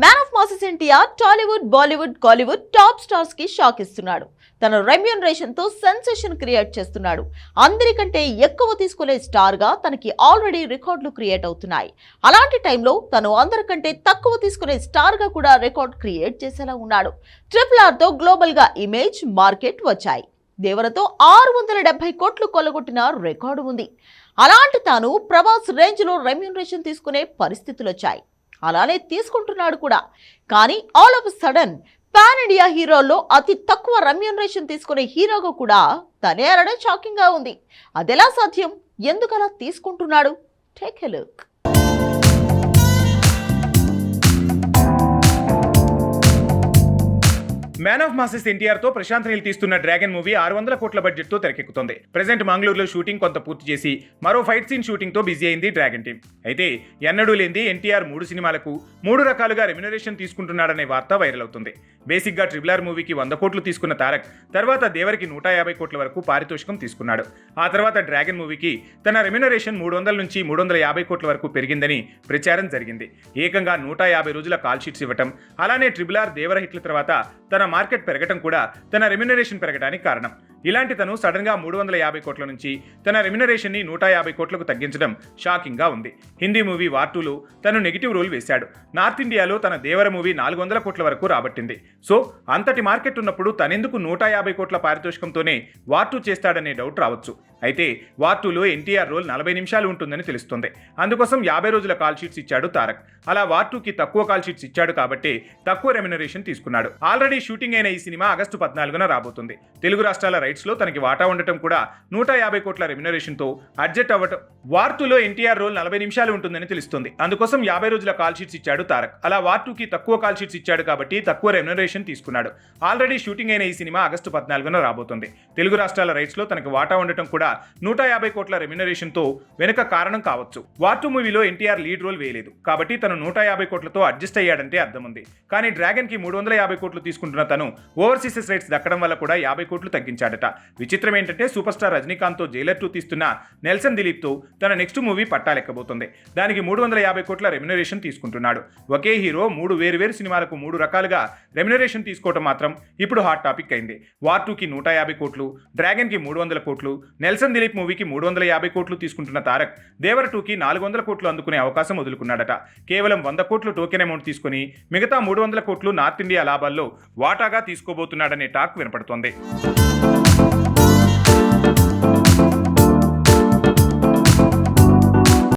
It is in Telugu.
Man of masses NTR Tollywood Bollywood Kollywood top స్టార్స్కి shock ఇస్తున్నాడు. తన రెమ్యూనరేషన్తో సెన్సేషన్ క్రియేట్ చేస్తున్నాడు. అందరికంటే ఎక్కువ తీసుకునే స్టార్గా తనకి ఆల్రెడీ రికార్డులు క్రియేట్ అవుతున్నాయి. అలాంటి టైంలో తను అందరికంటే తక్కువ తీసుకునే స్టార్గా కూడా రికార్డ్ క్రియేట్ చేసేలా ఉన్నాడు. ట్రిపుల్ ఆర్తో గ్లోబల్గా ఇమేజ్ మార్కెట్ వచ్చాయి. దేవరతో ఆరు వందల డెబ్బై కోట్లు కొల్లగొట్టిన రికార్డు ఉంది. అలాంటి తాను ప్రభాస్ రేంజ్లో రెమ్యూనరేషన్ తీసుకునే పరిస్థితులు వచ్చాయి అలానే తీసుకుంటున్నాడు కూడా. కానీ all of sudden pan India హీరోల్లో అతి తక్కువ రెమ్యూనరేషన్ తీసుకునే హీరోగా కూడా తనే అనడం షాకింగ్గా ఉంది. అదెలా సాధ్యం? ఎందుకలా తీసుకుంటున్నాడు? Take a look man of masses ఎన్టీఆర్తో Prashanth Neel తీస్తున్న డ్రాగన్ మూవీ ఆరు వందల కోట్ల బడ్జెట్తో తెరకెక్కుతోంది. ప్రెసెంట్ మంగళూరులో షూటింగ్ కొంత పూర్తి చేసి మరో ఫైట్ సీన్ షూటింగ్తో బిజీ అయింది డ్రాగన్ టీం. అయితే ఎన్నడూ లేనిది ఎన్టీఆర్ మూడు సినిమాలకు మూడు రకాలుగా రెమ్యునరేషన్ తీసుకుంటున్నాడనే వార్త వైరల్ అవుతుంది. బేసిక్గా ట్రిబుల్ ఆర్ మూవీకి వంద కోట్లు తీసుకున్న తారక్ తర్వాత దేవరికి నూట యాభై కోట్ల వరకు పారితోషికం తీసుకున్నాడు. ఆ తర్వాత డ్రాగన్ మూవీకి తన రెమ్యునరేషన్ మూడు వందల నుంచి మూడు వందల యాభై కోట్ల వరకు పెరిగిందని ప్రచారం జరిగింది. ఏకంగా నూట యాభై రోజుల కాల్ షీట్స్ ఇవ్వటం అలానే ట్రిబుల్ ఆర్ దేవర హిట్ల తర్వాత తన మార్కెట్ పెరగటం కూడా తన రెమ్యునరేషన్ పెరగడానికి కారణం. ఇలాంటి తను సడన్గా మూడు వందల యాభై కోట్ల నుంచి తన రెమ్యునరేషన్ని నూట యాభై కోట్లకు తగ్గించడం షాకింగ్గా ఉంది. హిందీ మూవీ వార్ టూలో తను నెగిటివ్ రోల్ వేశాడు. నార్త్ ఇండియాలో తన దేవర మూవీ నాలుగు వందల కోట్ల వరకు రాబట్టింది. సో అంతటి మార్కెట్ ఉన్నప్పుడు తనెందుకు నూట యాభై కోట్ల పారితోషికంతోనే వార్ టూ చేస్తాడనే డౌట్ రావచ్చు. అయితే వార్ టూలో ఎన్టీఆర్ రోల్ నలభై నిమిషాలు ఉంటుందని తెలుస్తుంది. అందుకోసం యాభై రోజుల కాల్ షీట్స్ ఇచ్చాడు తారక్. అలా వార్ టూకి తక్కువ కాల్ షీట్స్ ఇచ్చాడు కాబట్టి తక్కువ రెమ్యునరేషన్ తీసుకున్నాడు. ఆల్రెడీ షూటింగ్ అయిన ఈ సినిమా ఆగస్టు పద్నాలుగున రాబోతుంది. తెలుగు రాష్ట్రాల రైట్స్లో తనకి వాటా ఉండటం కూడా నూట యాభై కోట్ల రెమ్యునరేషన్తో అవ్వటం. వార్ ఎన్టీఆర్ రోల్ నలభై నిమిషాలు ఉంటుందని తెలుస్తుంది. అందుకోసం యాభై రోజుల కాల్ షీట్స్ ఇచ్చాడు తారక్. అలా వార్టుకి తక్కువ కాల్ షీట్స్ ఇచ్చాడు కాబట్టి తక్కువ రెమ్యునరేషన్ తీసుకున్నాడు. ఆల్రెడీ షూటింగ్ అయిన ఈ సినిమా ఆగస్టు పద్నాలుగున రాబోతుంది. తెలుగు రాష్ట్రాల రైట్స్లో తనకి వాటా ఉండటం కూడా నూట యాభై కోట్ల రెమ్యునరేషన్తో వెనుక కారణం కావచ్చు. వార్ మూవీలో ఎన్టీఆర్ లీడ్ రోల్ వేయలేదు. కాబట్టి తను నూట యాభై కోట్లతో అడ్జస్ట్ అయ్యాడంటే అర్థం ఉంది కానీ డ్రాగన్కి మూడు వందల యాభై కోట్లు తీసుకుంటున్న తను ఓవర్సీసెస్ రైట్స్ దక్కడం వల్ల కూడా యాభై కోట్లు తగ్గించాడట. విచిత్రం ఏంటంటే సూపర్ స్టార్ రజనీకాంత్తో జైలర్ టూ తీస్తున్న నెల్సన్ దిలీప్తో తన నెక్స్ట్ మూవీ పట్టాలెక్కబోతుంది. దానికి మూడు వందల యాభై కోట్ల రెమ్యునరేషన్ తీసుకుంటున్నాడు. ఒకే హీరో మూడు వేరు వేరు సినిమాలకు మూడు రకాలుగా రెమ్యునరేషన్ తీసుకోవటం మాత్రం ఇప్పుడు హాట్ టాపిక్ అయింది. వార్ టూకి నూట యాభై కోట్లు డ్రాగన్కి మూడు వందల కోట్లు నెల్సన్ దిలీప్ మూవీకి మూడు వందల యాభై కోట్లు తీసుకుంటున్న తారక్ దేవర టూకి నాలుగు వందల కోట్లు అందుకునే అవకాశం వదులుకున్నాడట. కేవలం వంద కోట్లు టోకెన్ అమౌంట్ తీసుకుని మిగతా మూడు వందల కోట్లు నార్త్ ఇండియా లాభాల్లో వాటాగా తీసుకోబోతున్నాడనే టాక్ వినపడుతోంది.